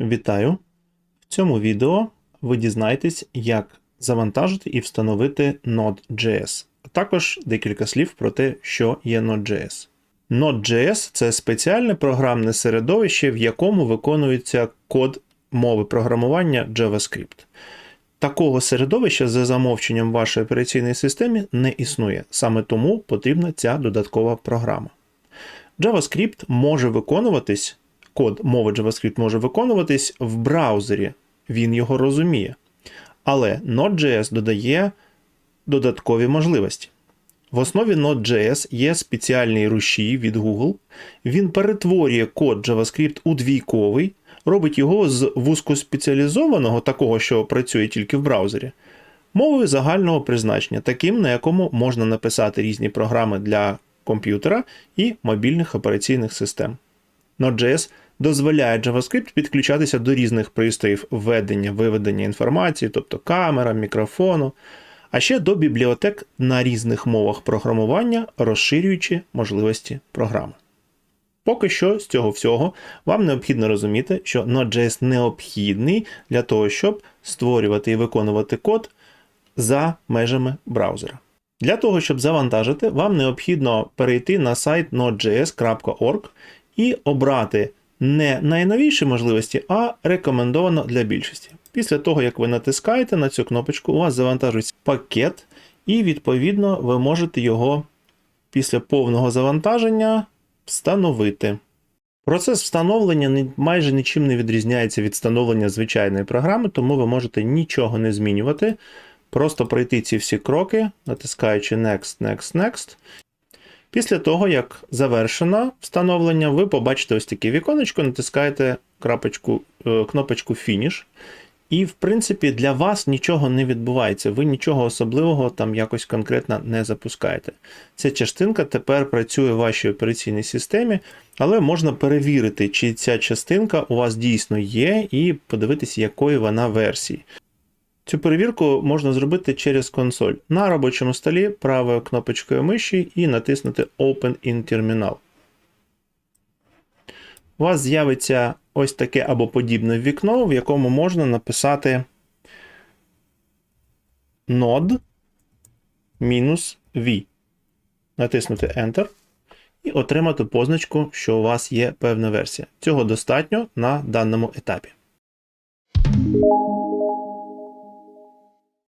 Вітаю! В цьому відео ви дізнаєтесь, як завантажити і встановити Node.js, а також декілька слів про те, що є Node.js. Node.js це спеціальне програмне середовище, в якому виконується код мови програмування JavaScript. Такого середовища за замовченням вашої операційної системи не існує, саме тому потрібна ця додаткова програма. JavaScript може виконуватись, код мови JavaScript може виконуватись в браузері, він його розуміє. Але Node.js додає додаткові можливості. В основі Node.js є спеціальний рушій від Google. Він перетворює код JavaScript у двійковий, робить його з вузькоспеціалізованого, такого, що працює тільки в браузері, мовою загального призначення, таким, на якому можна написати різні програми для комп'ютера і мобільних операційних систем. Node.js дозволяє JavaScript підключатися до різних пристроїв введення, виведення інформації, тобто камера, мікрофону, а ще до бібліотек на різних мовах програмування, розширюючи можливості програми. Поки що з цього всього вам необхідно розуміти, що Node.js необхідний для того, щоб створювати і виконувати код за межами браузера. Для того, щоб завантажити, вам необхідно перейти на сайт node.js.org і обрати не найновіші можливості, а рекомендовано для більшості. Після того, як ви натискаєте на цю кнопочку, у вас завантажується пакет, і, відповідно, ви можете його після повного завантаження встановити. Процес встановлення майже нічим не відрізняється від встановлення звичайної програми, тому ви можете нічого не змінювати. Просто пройти ці всі кроки, натискаючи Next, Next, Next. Після того, як завершено встановлення, ви побачите ось таке віконечко, натискаєте крапочку, е, кнопочку Finish. І, в принципі, для вас нічого не відбувається, ви нічого особливого там якось конкретно не запускаєте. Ця частинка тепер працює в вашій операційній системі, але можна перевірити, чи ця частинка у вас дійсно є, і подивитися, якої вона версії. Цю перевірку можна зробити через консоль на робочому столі правою кнопочкою миші і натиснути Open in Terminal. У вас з'явиться ось таке або подібне вікно, в якому можна написати node V. Натиснути Enter і отримати позначку, що у вас є певна версія. Цього достатньо на даному етапі.